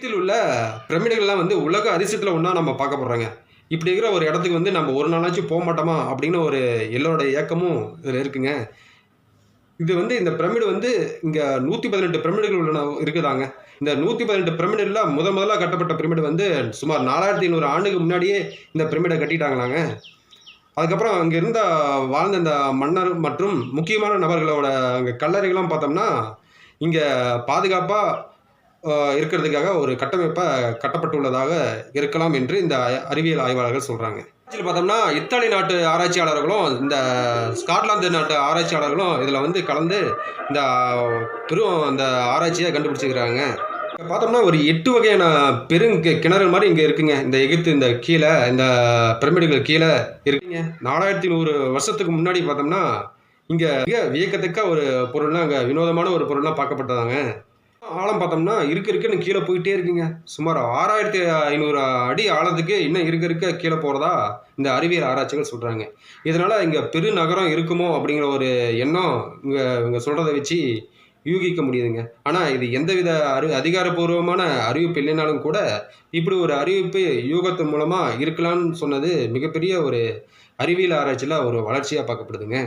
எகிப்தில் உள்ள பிரமிடுகள்லாம் வந்து உலக அதிசயத்தில் ஒன்றா நம்ம பார்க்க போகிறோங்க இப்படி இருக்கிற ஒரு இடத்துக்கு வந்து நம்ம ஒரு நாளாச்சும் போக மாட்டோமா அப்படின்னு ஒரு எல்லோரோட ஏக்கமும் இதில் இருக்குங்க. இது வந்து இந்த பிரமிடு வந்து இங்கே நூற்றி பதினெட்டு பிரமிடுகள் உள்ளன இருக்குதாங்க. இந்த நூற்றி பதினெட்டு பிரமிடில் முத முதலாக கட்டப்பட்ட பிரமிடு வந்து சுமார் நாலாயிரத்தி ஐநூறு ஆண்டுக்கு முன்னாடியே இந்த பிரமிடை கட்டிட்டாங்களாங்க. அதுக்கப்புறம் அங்கே இருந்த வாழ்ந்த இந்த மன்னர் மற்றும் முக்கியமான நபர்களோட அங்கே கல்லறைகள்லாம் பார்த்தோம்னா இங்கே பாதுகாப்பாக இருக்கிறதுக்காக ஒரு கட்டமைப்பை கட்டப்பட்டுள்ளதாக இருக்கலாம் என்று இந்த அ- அறிவியல் ஆய்வாளர்கள் சொல்கிறாங்க பார்த்தோம்னா இத்தாலி நாட்டு ஆராய்ச்சியாளர்களும் இந்த ஸ்காட்லாந்து நாட்டு ஆராய்ச்சியாளர்களும் இதில் வந்து கலந்து இந்த பெரும் அந்த ஆராய்ச்சியை கண்டுபிடிச்சிக்கிறாங்க பார்த்தோம்னா ஒரு எட்டு வகையான பெரும் கிணறு மாதிரி இங்கே இருக்குங்க. இந்த எகிப்து இந்த கீழே இந்த பிரமிடுகள் கீழே இருக்குங்க. நாலாயிரத்தி நூறு வருஷத்துக்கு முன்னாடி பார்த்தோம்னா இங்கே மிக வியக்கத்தக்க ஒரு பொருள்லாம் அங்கே வினோதமான ஒரு பொருள்லாம் பார்க்கப்பட்டதாங்க. ஆழம் பார்த்தோம்னா இருக்க இருக்குன்னு கீழே போயிட்டே இருக்குங்க. சுமார் ஆறாயிரத்தி ஐநூறு அடி ஆழத்துக்கு இன்னும் இருக்க இருக்க கீழே போகிறதா இந்த அறிவியல் ஆராய்ச்சிகள் சொல்கிறாங்க இதனால் இங்கே பெருநகரம் இருக்குமோ அப்படிங்கிற ஒரு எண்ணம் இங்கே இவங்க சொல்கிறத வச்சு யூகிக்க முடியுதுங்க. ஆனால் இது எந்தவித அறி அதிகாரப்பூர்வமான அறிவிப்பு இல்லைனாலும் கூட இப்படி ஒரு அறிவிப்பு யூகத்து மூலமாக இருக்கலாம்னு சொன்னது மிகப்பெரிய ஒரு அறிவியல் ஆராய்ச்சியில் ஒரு வளர்ச்சியாக பார்க்கப்படுதுங்க.